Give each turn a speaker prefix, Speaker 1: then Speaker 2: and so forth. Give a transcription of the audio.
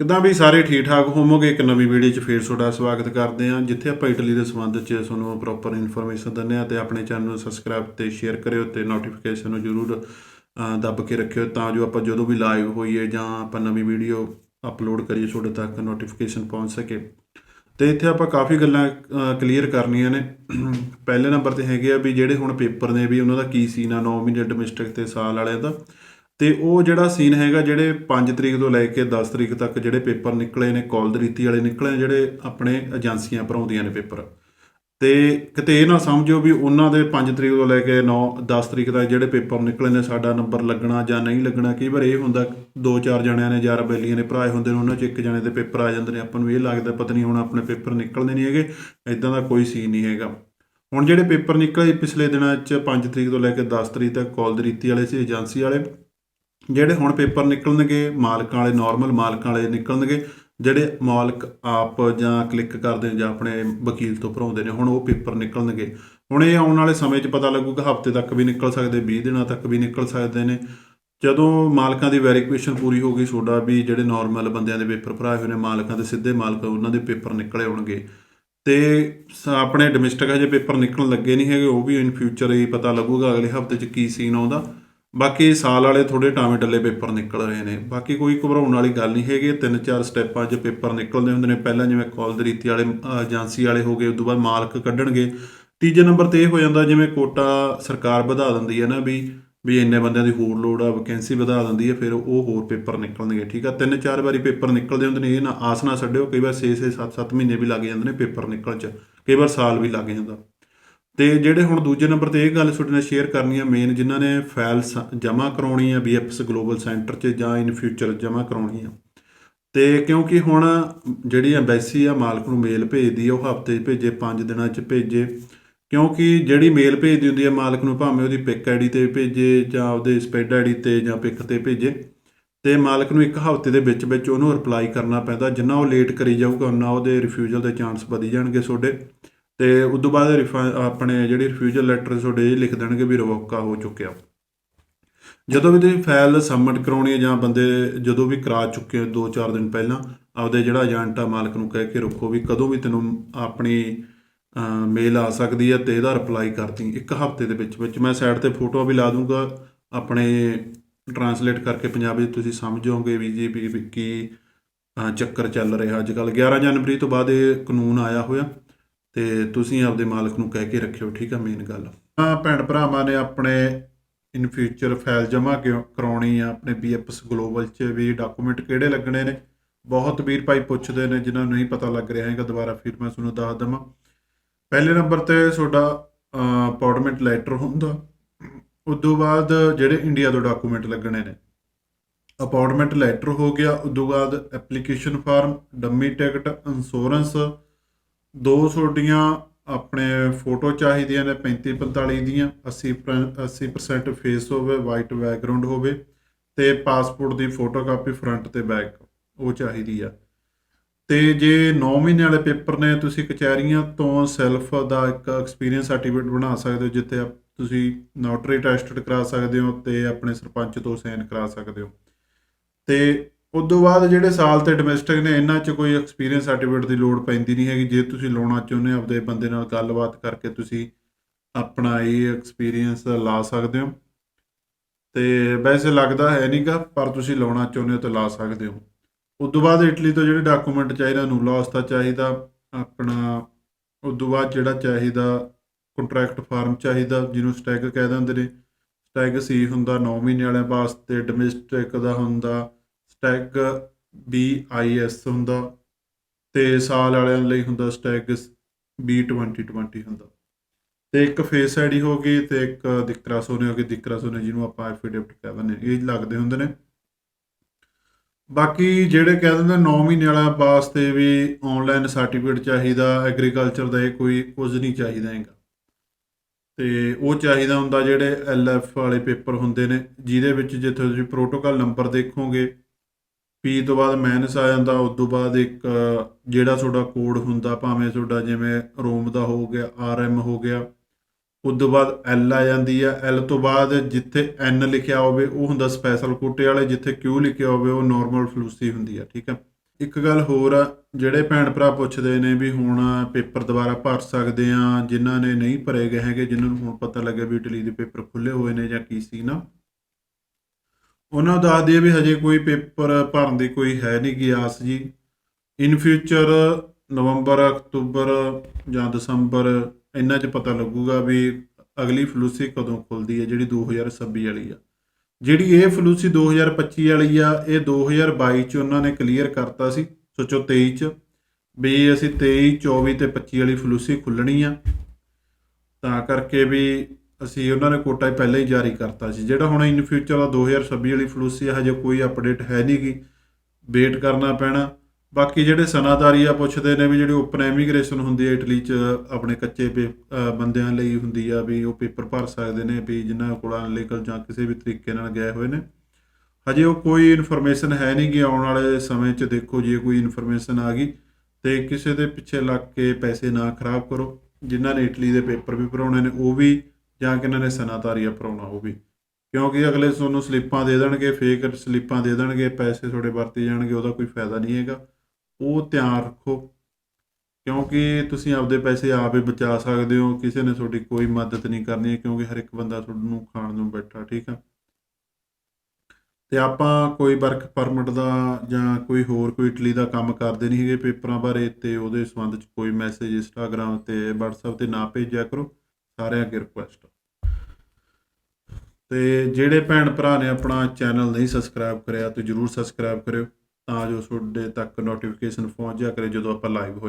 Speaker 1: ਕਿੱਦਾਂ ਵੀ ਸਾਰੇ ਠੀਕ ਠਾਕ ਹੋਵੋਗੇ, ਇੱਕ ਨਵੀਂ ਵੀਡੀਓ 'ਚ ਫੇਰ ਤੁਹਾਡਾ ਸਵਾਗਤ ਕਰਦੇ ਹਾਂ। ਜਿੱਥੇ ਆਪਾਂ ਇਟਲੀ ਦੇ ਸੰਬੰਧ 'ਚ ਤੁਹਾਨੂੰ ਪ੍ਰੋਪਰ ਇਨਫੋਰਮੇਸ਼ਨ ਦਿੰਦੇ ਹਾਂ ਤੇ ਆਪਣੇ ਚੈਨਲ ਨੂੰ ਸਬਸਕ੍ਰਾਈਬ ਤੇ ਸ਼ੇਅਰ ਕਰਿਓ ਤੇ ਨੋਟੀਫਿਕੇਸ਼ਨ ਨੂੰ ਜਰੂਰ ਦੱਬ ਕੇ ਰੱਖਿਓ ਤਾਂ ਜੋ ਆਪਾਂ ਜਦੋਂ ਵੀ ਲਾਈਵ ਹੋਈਏ ਜਾਂ ਆਪਾਂ ਨਵੀਂ ਵੀਡੀਓ ਅਪਲੋਡ ਕਰੀਏ, ਤੁਹਾਡੇ ਤੱਕ ਨੋਟੀਫਿਕੇਸ਼ਨ ਪਹੁੰਚ ਸਕੇ। ਤੇ ਇੱਥੇ ਆਪਾਂ ਕਾਫੀ ਗੱਲਾਂ ਕਲੀਅਰ ਕਰਨੀਆਂ ਨੇ। ਪਹਿਲੇ ਨੰਬਰ ਤੇ ਹੈਗੇ ਆ ਵੀ ਜਿਹੜੇ ਹੁਣ ਪੇਪਰ ਨੇ ਵੀ ਉਹਨਾਂ ਦਾ ਕੀ ਸੀਨ ਆ 9 ਮਹੀਨੇ ਡੋਮੈਸਟਿਕ ਤੇ ਸਾਲ ਵਾਲਿਆਂ ਦਾ। ਤੇ ਉਹ ਜਿਹੜਾ ਸੀਨ ਹੈਗਾ ਜਿਹੜੇ 5 ਤਰੀਕ ਤੋਂ ਲੈ ਕੇ 10 ਤਰੀਕ ਤੱਕ ਜਿਹੜੇ ਪੇਪਰ ਨਿਕਲੇ ਨੇ ਕਾਲ ਰੀਤੀ ਵਾਲੇ ਨਿਕਲੇ ਜਿਹੜੇ ਆਪਣੇ ਏਜੰਸੀਆਂ ਭਰਾਉਂਦੀਆਂ ਨੇ ਪੇਪਰ। ਤੇ ਕਿਤੇ ਇਹ ਨਾ ਸਮਝਿਓ ਵੀ ਉਹਨਾਂ ਦੇ 5 ਤਰੀਕ ਤੋਂ ਲੈ ਕੇ 9 10 ਤਰੀਕ ਤੱਕ ਜਿਹੜੇ ਪੇਪਰ ਨਿਕਲੇ ਨੇ, ਸਾਡਾ ਨੰਬਰ ਲੱਗਣਾ ਜਾਂ ਨਹੀਂ ਲੱਗਣਾ, ਕਈ ਵਾਰ ਇਹ ਹੁੰਦਾ ਦੋ ਚਾਰ ਜਣਿਆਂ ਨੇ, ਯਾਰ ਬੈਲੀਆਂ ਨੇ ਭਰਾਏ ਹੁੰਦੇ ਨੇ, ਉਹਨਾਂ 'ਚ ਇੱਕ ਜਣੇ ਦੇ ਪੇਪਰ ਆ ਜਾਂਦੇ ਨੇ। ਆਪਾਂ ਨੂੰ ਇਹ ਲੱਗਦਾ ਪਤਾ ਨਹੀਂ ਹੁਣ ਆਪਣੇ ਪੇਪਰ ਨਿਕਲਦੇ ਨਹੀਂ ਹੈਗੇ ਇਦਾਂ ਦਾ ਕੋਈ ਸੀਨ ਨਹੀਂ ਹੈਗਾ। ਹੁਣ ਜਿਹੜੇ ਪੇਪਰ ਨਿਕਲੇ ਪਿਛਲੇ ਦਿਨਾਂ 'ਚ 5 ਤਰੀਕ ਤੋਂ ਲੈ ਕੇ 10 ਤਰੀਕ ਤੱਕ ਕਾਲ ਦੀ ਰੀਤੀ ਵਾਲੇ ਸੀ, ਏਜੰਸੀ ਵਾਲੇ ਜਿਹੜੇ ਹੁਣ ਪੇਪਰ ਨਿਕਲਣਗੇ, ਮਾਲਕਾਂ ਵਾਲੇ ਨਾਰਮਲ ਮਾਲਕਾਂ ਵਾਲੇ ਨਿਕਲਣਗੇ, ਜਿਹੜੇ ਮਾਲਕ ਆਪ ਜਾਂ ਕਲਿੱਕ ਕਰਦੇ ਜਾਂ ਆਪਣੇ ਵਕੀਲ ਤੋਂ ਭਰਾਉਂਦੇ ਨੇ, ਹੁਣ ਉਹ ਪੇਪਰ ਨਿਕਲਣਗੇ। ਹੁਣ ਇਹ ਆਉਣ ਵਾਲੇ ਸਮੇਂ 'ਚ ਪਤਾ ਲੱਗੂਗਾ, ਹਫ਼ਤੇ ਤੱਕ ਵੀ ਨਿਕਲ ਸਕਦੇ 20 ਦਿਨਾਂ ਤੱਕ ਵੀ ਨਿਕਲ ਸਕਦੇ ਨੇ। ਜਦੋਂ ਮਾਲਕਾਂ ਦੀ ਵੈਰੀਫਿਕੇਸ਼ਨ ਪੂਰੀ ਹੋ ਗਈ, ਤੁਹਾਡਾ ਵੀ ਜਿਹੜੇ ਨਾਰਮਲ ਬੰਦਿਆਂ ਦੇ ਪੇਪਰ ਭਰਾਏ ਹੋਏ ਨੇ, ਮਾਲਕਾਂ ਦੇ ਸਿੱਧੇ ਮਾਲਕ, ਉਹਨਾਂ ਦੇ ਪੇਪਰ ਨਿਕਲੇ ਹੋਣਗੇ। ਤੇ ਆਪਣੇ ਡੋਮੈਸਟਿਕ ਹਜੇ ਪੇਪਰ ਨਿਕਲਣ ਲੱਗੇ ਨਹੀਂ ਹੈਗੇ, ਉਹ ਵੀ ਇਨ ਫਿਊਚਰ ਹੀ ਪਤਾ ਲੱਗੂਗਾ, ਅਗਲੇ ਹਫ਼ਤੇ 'ਚ ਕੀ ਸੀਨ ਆਉਂਦਾ। ਬਾਕੀ ਸਾਲ ਵਾਲੇ ਥੋੜੇ ਟਾਵੇਂ ਟੱਲੇ ਪੇਪਰ ਨਿਕਲ ਰਹੇ ਨੇ। ਬਾਕੀ ਕੋਈ ਘਬਰਾਉਣ ਵਾਲੀ ਗੱਲ ਨਹੀਂ ਹੈਗੀ। ਤਿੰਨ ਚਾਰ ਸਟੈਪਾਂ 'ਚ ਪੇਪਰ ਨਿਕਲਦੇ ਹੁੰਦੇ ਨੇ, ਪਹਿਲਾਂ ਜਿਵੇਂ ਕਾਲ ਦੀ ਰੀਤੀ ਵਾਲੇ, ਏਜੰਸੀ ਵਾਲੇ ਹੋ ਗਏ, ਉਸ ਤੋਂ ਬਾਅਦ ਮਾਲਕ ਕੱਢਣਗੇ। ਤੀਜੇ ਨੰਬਰ ਤੇ ਇਹ ਹੋ ਜਾਂਦਾ ਜਿਵੇਂ ਕੋਟਾ ਸਰਕਾਰ ਵਧਾ ਦਿੰਦੀ ਹੈ ਨਾ ਵੀ ਵੀ ਇੰਨੇ ਬੰਦਿਆਂ ਦੀ ਹੋਰ ਲੋੜ ਆ ਵੈਕੈਂਸੀ ਵਧਾ ਦਿੰਦੀ ਹੈ, ਫਿਰ ਉਹ ਹੋਰ ਪੇਪਰ ਨਿਕਲਣਗੇ, ਠੀਕ ਆ? ਤਿੰਨ ਚਾਰ ਵਾਰੀ ਪੇਪਰ ਨਿਕਲਦੇ ਹੁੰਦੇ ਨੇ, ਇਹ ਨਾ ਆਸ ਨਾ ਛੱਡਿਓ, ਕਈ ਵਾਰ 6 6 7 7 ਮਹੀਨੇ ਵੀ ਲੱਗ ਜਾਂਦੇ ਨੇ ਪੇਪਰ ਨਿਕਲਣ 'ਚ, ਕਈ ਵਾਰ ਸਾਲ ਵੀ ਲੱਗ ਜਾਂਦਾ। ਤੇ ਜਿਹੜੇ ਹੁਣ ਦੂਜੇ ਨੰਬਰ ਤੇ ਇਹ ਗੱਲ ਤੁਹਾਡੇ ਨਾਲ ਸ਼ੇਅਰ ਕਰਨੀ ਆ ਮੇਨ ਜਿਨ੍ਹਾਂ ਨੇ ਫਾਈਲ ਜਮ੍ਹਾਂ ਕਰਾਉਣੀ ਆ ਬੀਐਫਐਸ ਗਲੋਬਲ ਸੈਂਟਰ 'ਚ ਜਾਂ ਇਨ ਫਿਊਚਰ ਜਮ੍ਹਾਂ ਕਰਾਉਣੀ ਆ। ਤੇ ਕਿਉਂਕਿ ਹੁਣ ਜਿਹੜੀ ਐਮਬੈਸੀ ਆ, ਮਾਲਕ ਨੂੰ ਮੇਲ ਭੇਜਦੀ ਆ, ਉਹ ਹਫ਼ਤੇ 'ਚ ਭੇਜੇ 5 ਦਿਨਾਂ 'ਚ ਭੇਜੇ। ਕਿਉਂਕਿ ਜਿਹੜੀ ਮੇਲ ਭੇਜਦੀ ਹੁੰਦੀ ਹੈ ਮਾਲਕ ਨੂੰ, ਭਾਵੇਂ ਉਹਦੀ ਪਿਕ ਆਈਡੀ ਤੇ ਭੇਜੇ ਜਾਂ ਉਹਦੇ ਸਪੈਡ ਆਈਡੀ ਤੇ ਜਾਂ ਪਿਕ ਤੇ ਭੇਜੇ, ਤੇ ਮਾਲਕ ਨੂੰ ਇੱਕ ਹਫ਼ਤੇ ਦੇ ਵਿੱਚ ਵਿੱਚ ਉਹਨੂੰ ਰਿਪਲਾਈ ਕਰਨਾ ਪੈਂਦਾ। ਜਿੰਨਾ ਉਹ ਲੇਟ ਕਰੀ ਜਾਊਗਾ ਉਨਾ ਉਹਦੇ ਰਿਫਿਊਜ਼ਲ ਦੇ ਚਾਂਸ ਵਧੀ ਜਾਣਗੇ ਤੁਹਾਡੇ। ਤੇ ਉਸ ਤੋਂ ਬਾਅਦ ਰਿਫਾ- ਆਪਣੇ ਜਿਹੜੀ ਰਿਫਿਊਜ਼ਲ ਲੈਟਰ ਤੁਹਾਡੇ ਇਹ ਲਿਖ ਦੇਣਗੇ ਵੀ ਰਵੋਕਾ ਹੋ ਚੁੱਕਿਆ। ਜਦੋਂ ਵੀ ਤੁਸੀਂ ਫਾਈਲ ਸਬਮਿਟ ਕਰਾਉਣੀ ਹੈ ਜਾਂ ਬੰਦੇ ਜਦੋਂ ਵੀ ਕਰਾ ਚੁੱਕੇ ਹੋ 2-4 ਦਿਨ ਪਹਿਲਾਂ, ਆਪਦੇ ਜਿਹੜਾ ਏਜੰਟ ਆ ਮਾਲਕ ਨੂੰ ਕਹਿ ਕੇ ਰੱਖੋ ਵੀ ਕਦੋਂ ਵੀ ਤੈਨੂੰ ਆਪਣੀ ਮੇਲ ਆ ਸਕਦੀ ਹੈ ਤੇ ਇਹਦਾ ਰਿਪਲਾਈ ਕਰਦੀ ਇੱਕ ਹਫ਼ਤੇ ਦੇ ਵਿੱਚ ਵਿੱਚ ਮੈਂ ਸਾਈਡ ਤੇ ਫੋਟੋ ਵੀ ਲਾ ਦੂੰਗਾ, ਆਪਣੇ ਟਰਾਂਸਲੇਟ ਕਰਕੇ ਪੰਜਾਬੀ 'ਚ ਤੁਸੀਂ ਸਮਝੋਗੇ ਵੀ ਜੀ, ਵੀ ਕੀ ਚੱਕਰ ਚੱਲ ਰਿਹਾ। ਅੱਜ ਕੱਲ 11 ਜਨਵਰੀ ਤੋਂ ਬਾਅਦ ਇਹ ਕਾਨੂੰਨ ਆਇਆ ਹੋਇਆ। ਤੇ ਤੁਸੀਂ ਆਪਦੇ ਮਾਲਕ ਨੂੰ ਕਹਿ ਕੇ ਰੱਖਿਓ, ਠੀਕ ਆ ਮੇਨ ਗੱਲ। ਆ ਭੈਣ ਭਰਾਵਾਂ ਨੇ ਆਪਣੇ ਇਨ ਫਿਊਚਰ ਫਾਈਲ ਜਮ੍ਹਾਂ ਕਿਉਂ ਕਰਾਉਣੀ ਆ, ਆਪਣੇ ਬੀਐਫਐਸ ਗਲੋਬਲ 'ਚ ਵੀ ਡਾਕੂਮੈਂਟ ਕਿਹੜੇ ਲੱਗਣੇ ਨੇ? ਬਹੁਤ ਵੀਰ ਭਾਈ ਪੁੱਛਦੇ ਨੇ, ਜਿਨ੍ਹਾਂ ਨੂੰ ਨਹੀਂ ਪਤਾ ਲੱਗ ਰਿਹਾ ਹੈਗਾ, ਦੁਬਾਰਾ ਫਿਰ ਮੈਂ ਤੁਹਾਨੂੰ ਦੱਸ ਦਵਾਂ। ਪਹਿਲੇ ਨੰਬਰ ਤੇ ਤੁਹਾਡਾ ਅਪਾਰਟਮੈਂਟ ਲੈਟਰ ਹੁੰਦਾ। ਉਸ ਤੋਂ ਬਾਅਦ ਜਿਹੜੇ ਇੰਡੀਆ ਤੋਂ ਡਾਕੂਮੈਂਟ ਲੱਗਣੇ ਨੇ। ਅਪਾਰਟਮੈਂਟ ਲੈਟਰ ਹੋ ਗਿਆ ਉਸ ਤੋਂ ਬਾਅਦ application form dummy ticket insurance ਦੋ ਤੁਹਾਡੀਆਂ ਆਪਣੇ ਫੋਟੋ ਚਾਹੀਦੀਆਂ ਨੇ 35 45 ਦੀਆਂ 80 80% ਫੇਸ ਹੋਵੇ ਵਾਈਟ ਬੈਕਗ੍ਰਾਉਂਡ ਹੋਵੇ, ਤੇ ਪਾਸਪੋਰਟ ਦੀ ਫੋਟੋ ਕਾਪੀ ਫਰੰਟ ਤੇ ਬੈਕ ਉਹ ਚਾਹੀਦੀ ਆ। ਤੇ ਜੇ 9 ਮਹੀਨੇ ਵਾਲੇ ਪੇਪਰ ਨੇ, ਤੁਸੀਂ ਕਚਹਿਰੀਆਂ ਤੋਂ ਸੈਲਫ ਦਾ ਇੱਕ ਐਕਸਪੀਰੀਅੰਸ ਸਰਟੀਫਿਕੇਟ ਬਣਾ ਸਕਦੇ ਹੋ, ਜਿੱਥੇ ਤੁਸੀਂ ਨੋਟਰੀ ਟੈਸਟਡ ਕਰਾ ਸਕਦੇ ਹੋ ਤੇ ਆਪਣੇ ਸਰਪੰਚ ਤੋਂ ਸਾਈਨ ਕਰਾ ਸਕਦੇ ਹੋ। ਤੇ ਉਸ ਤੋਂ ਬਾਅਦ ਜਿਹੜੇ ਸਾਲ ਤੇ ਡੋਮੈਸਟਿਕ ਨੇ, ਇਹਨਾਂ 'ਚ ਕੋਈ ਐਕਸਪੀਰੀਅੰਸ ਸਰਟੀਫਿਕੇਟ ਦੀ ਲੋੜ ਪੈਂਦੀ ਨਹੀਂ ਹੈਗੀ। ਜੇ ਤੁਸੀਂ ਲਾਉਣਾ ਚਾਹੁੰਦੇ ਹੋ, ਆਪਦੇ ਬੰਦੇ ਨਾਲ ਗੱਲਬਾਤ ਕਰਕੇ ਤੁਸੀਂ ਆਪਣਾ ਇਹ ਐਕਸਪੀਰੀਅੰਸ ਲਾ ਸਕਦੇ ਹੋ। ਤੇ ਵੈਸੇ ਲੱਗਦਾ ਹੈ ਨਹੀਂਗਾ ਪਰ ਤੁਸੀਂ ਲਾਉਣਾ ਚਾਹੁੰਦੇ ਹੋ ਤਾਂ ਲਾ ਸਕਦੇ ਹੋ। ਉਸ ਤੋਂ ਬਾਅਦ ਇਟਲੀ ਤੋਂ ਜਿਹੜੇ ਡਾਕੂਮੈਂਟ ਚਾਹੀਦਾ ਨੂਲਾ ਉਸਤਾ ਚਾਹੀਦਾ, ਆਪਣਾ ਉਸ ਤੋਂ ਬਾਅਦ ਜਿਹੜਾ ਚਾਹੀਦਾ ਕੰਟਰੈਕਟ ਫਾਰਮ ਚਾਹੀਦਾ, ਜਿਹਨੂੰ ਸਟੈਗ ਕਹਿ ਦਿੰਦੇ ਨੇ। ਸਟੈਗ ਸੀ ਹੁੰਦਾ 9 ਮਹੀਨੇ ਵਾਲਿਆਂ ਵਾਸਤੇ ਡੋਮੈਸਟਿਕ ਦਾ ਹੁੰਦਾ ਸਟੈਗ ਬੀ ਆਈ ਐਸ ਹੁੰਦਾ, ਤੇ ਸਾਲ ਵਾਲਿਆਂ ਲਈ ਹੁੰਦਾ ਸਟੈਗ ਬੀ 2020 ਹੁੰਦਾ। ਤੇ ਇੱਕ ਫੇਸ ਆਈਡੀ ਹੋ ਗਈ ਤੇ ਇੱਕ ਦਿਕਰਾ ਸੋਨੇ ਹੋ ਗਈ ਦਿਕਰਾ ਸੋਨੇ ਜਿਹਨੂੰ ਆਪਾਂ ਐਫੀਡੇਵਿਟ ਕਹਿ ਦਿੰਦੇ ਇਹ ਲੱਗਦੇ ਹੁੰਦੇ ਨੇ। ਬਾਕੀ ਜਿਹੜੇ ਕਹਿ ਦਿੰਦੇ 9 ਮਹੀਨੇ ਵਾਲਾ ਵਾਸਤੇ ਵੀ ਆਨਲਾਈਨ ਸਰਟੀਫਿਕੇਟ ਚਾਹੀਦਾ ਐਗਰੀਕਲਚਰ ਦਾ ਇਹ ਕੋਈ ਕੁਝ ਨਹੀਂ ਚਾਹੀਦਾ ਹੈਗਾ। ਤੇ ਉਹ ਚਾਹੀਦਾ ਹੁੰਦਾ ਜਿਹੜੇ ਐਲਐਫ ਵਾਲੇ ਪੇਪਰ ਹੁੰਦੇ ਨੇ, ਜਿਹਦੇ ਵਿੱਚ ਜਿੱਥੇ ਤੁਸੀਂ ਪ੍ਰੋਟੋਕਾਲ ਨੰਬਰ ਦੇਖੋਗੇ ਪੀ ਤੋਂ ਬਾਅਦ ਮਾਈਨਸ ਆ ਜਾਂਦਾ, ਉਸ ਤੋਂ ਬਾਅਦ ਇੱਕ, ਜਿਹੜਾ ਤੁਹਾਡਾ ਕੋਡ ਹੁੰਦਾ, ਭਾਵੇਂ ਤੁਹਾਡਾ ਜਿਵੇਂ ਰੋਮ ਦਾ ਹੋ ਗਿਆ ਆਰ ਆਰਐਮ ਹੋ ਗਿਆ, ਉਸ ਤੋਂ ਬਾਅਦ ਐਲ ਆ ਜਾਂਦੀ ਆ। ਐਲ ਤੋਂ ਬਾਅਦ ਜਿੱਥੇ ਐਨ ਲਿਖਿਆ ਹੋਵੇ, ਉਹ ਹੁੰਦਾ ਸਪੈਸ਼ਲ ਕੋਟੇ ਵਾਲੇ, ਜਿੱਥੇ ਕਿਊ ਲਿਖਿਆ ਹੋਵੇ, ਉਹ ਨਾਰਮਲ ਫਲੂਸੀ ਹੁੰਦੀ ਆ, ਠੀਕ ਆ? ਇੱਕ ਗੱਲ ਹੋਰ ਆ, ਜਿਹੜੇ ਭੈਣ ਭਰਾ ਪੁੱਛਦੇ ਨੇ ਵੀ ਹੁਣ ਪੇਪਰ ਦੁਬਾਰਾ ਭਰ ਸਕਦੇ ਆ, ਜਿਨ੍ਹਾਂ ਨੇ ਨਹੀਂ ਭਰੇ ਗਏ ਹੈਗੇ, ਜਿਨ੍ਹਾਂ ਨੂੰ ਹੁਣ ਪਤਾ ਲੱਗਿਆ ਵੀ ਇਟਲੀ ਦੇ ਪੇਪਰ ਖੁੱਲੇ ਹੋਏ ਨੇ ਜਾਂ ਕੀ ਸੀ ਨਾ ਉਹਨਾਂ ਨੂੰ ਦੱਸ ਦਈਏ ਵੀ ਹਜੇ ਕੋਈ ਪੇਪਰ ਭਰਨ ਦੀ ਕੋਈ ਹੈ ਨਹੀਂ ਗਿਆ ਆਸ ਜੀ। ਇਨ ਫਿਊਚਰ ਨਵੰਬਰ, ਅਕਤੂਬਰ ਜਾਂ ਦਸੰਬਰ, ਇਹਨਾਂ 'ਚ ਪਤਾ ਲੱਗੂਗਾ ਵੀ ਅਗਲੀ ਫਲੂਸੀ ਕਦੋਂ ਖੁੱਲਦੀ ਹੈ, ਜਿਹੜੀ 2026 ਵਾਲੀ ਆ। ਜਿਹੜੀ ਇਹ ਫਲੂਸੀ 2025 ਵਾਲੀ ਆ, ਇਹ 2022 ਚ ਉਹਨਾਂ ਨੇ ਕਲੀਅਰ ਕਰਤਾ ਸੀ। ਸੋਚੋ 23 ਚ। ਵੀ ਅਸੀਂ 23 24 ਤੇ 25 ਵਾਲੀ ਫਲੂਸੀ ਖੁੱਲਣੀ ਆ। ਤਾਂ ਕਰਕੇ ਵੀ ਅਸੀਂ ਉਹਨਾਂ ਨੇ ਕੋਟਾ ਪਹਿਲਾਂ ਹੀ ਜਾਰੀ ਕਰਤਾ ਸੀ। ਜਿਹੜਾ ਹੁਣ ਇਨ ਫਿਊਚਰ ਦਾ 2026 ਵਾਲੀ ਫਲੂਸੀ ਆ, ਹਜੇ ਕੋਈ ਅਪਡੇਟ ਹੈ ਨਹੀਂਗੀ ਵੇਟ ਕਰਨਾ ਪੈਣਾ। ਬਾਕੀ ਜਿਹੜੇ ਸਨਾਦਾਰੀ ਆ, ਪੁੱਛਦੇ ਨੇ ਵੀ ਜਿਹੜੀ ਓਪਨ ਐਮੀਗ੍ਰੇਸ਼ਨ ਹੁੰਦੀ ਹੈ ਇਟਲੀ 'ਚ, ਆਪਣੇ ਕੱਚੇ ਪੇ- ਬੰਦਿਆਂ ਲਈ ਹੁੰਦੀ ਆ ਵੀ ਉਹ ਪੇਪਰ ਭਰ ਸਕਦੇ ਨੇ ਵੀ ਜਿਨ੍ਹਾਂ ਕੋਲ ਅਨਲੀਗਲ ਜਾਂ ਕਿਸੇ ਵੀ ਤਰੀਕੇ ਨਾਲ ਗਏ ਹੋਏ ਨੇ। ਹਜੇ ਉਹ ਕੋਈ ਇਨਫੋਰਮੇਸ਼ਨ ਹੈ ਨਹੀਂ ਕਿ ਆਉਣ ਵਾਲੇ ਸਮੇਂ 'ਚ ਦੇਖੋ ਜੇ ਕੋਈ ਇਨਫੋਰਮੇਸ਼ਨ ਆ ਗਈ ਤੇ ਕਿਸੇ ਦੇ ਪਿੱਛੇ ਲੱਗ ਕੇ ਪੈਸੇ ਨਾ ਖਰਾਬ ਕਰੋ। ਜਿਨ੍ਹਾਂ ਨੇ ਇਟਲੀ ਦੇ ਪੇਪਰ ਵੀ ਭਰਾਉਣੇ ਨੇ, ਉਹ ਵੀ ਜਾਂ ਕਿ ਇਹਨਾਂ ਨੇ ਸਨਾਤਾਰੀਆ ਭਰਾਉਣਾ ਉਹ ਵੀ ਕਿਉਂਕਿ ਅਗਲੇ ਤੁਹਾਨੂੰ ਸਲਿੱਪਾਂ ਦੇ ਦੇਣਗੇ ਫੇਕ ਸਲਿੱਪਾਂ ਦੇ ਦੇਣਗੇ, ਪੈਸੇ ਤੁਹਾਡੇ ਵਰਤੇ ਜਾਣਗੇ, ਉਹਦਾ ਕੋਈ ਫਾਇਦਾ ਨਹੀਂ ਹੈਗਾ। ਉਹ ਧਿਆਨ ਰੱਖੋ। ਕਿਉਂਕਿ ਤੁਸੀਂ ਆਪਦੇ ਪੈਸੇ ਆਪ ਹੀ ਬਚਾ ਸਕਦੇ ਹੋ, ਕਿਸੇ ਨੇ ਤੁਹਾਡੀ ਕੋਈ ਮਦਦ ਨਹੀਂ ਕਰਨੀ, ਕਿਉਂਕਿ ਹਰ ਇੱਕ ਬੰਦਾ ਤੁਹਾਨੂੰ ਖਾਣ ਨੂੰ ਬੈਠਾ, ਠੀਕ ਆ। ਤੇ ਆਪਾਂ ਕੋਈ ਵਰਕ ਪਰਮਿਟ ਦਾ ਜਾਂ ਕੋਈ ਹੋਰ ਕੋਈ ਇਟਲੀ ਦਾ ਕੰਮ ਕਰਦੇ ਨਹੀਂ ਹੈਗੇ ਪੇਪਰਾਂ ਬਾਰੇ, ਤੇ ਉਹਦੇ ਸੰਬੰਧ ਚ ਕੋਈ ਮੈਸੇਜ ਇੰਸਟਾਗ੍ਰam ਤੇ, WhatsApp ਤੇ ਨਾ ਭੇਜਿਆ ਕਰੋ। ਸਾਰਿਆਂ ਅੱਗੇ ਰਿਕੁਐਸਟ ਤੇ ਜਿਹੜੇ ਭੈਣ ਭਰਾ ਨੇ ਆਪਣਾ ਚੈਨਲ ਨਹੀਂ ਸਬਸਕ੍ਰਾਈਬ ਕਰਿਆ, ਤੇ ਜਰੂਰ ਸਬਸਕ੍ਰਾਈਬ ਕਰਿਓ, ਤਾਂ ਜੋ ਤੁਹਾਡੇ ਤੱਕ ਨੋਟੀਫਿਕੇਸ਼ਨ ਪਹੁੰਚ ਜਾ ਕਰੇ ਜਦੋਂ ਆਪਾਂ ਲਾਈਵ ਹੋਇਆ।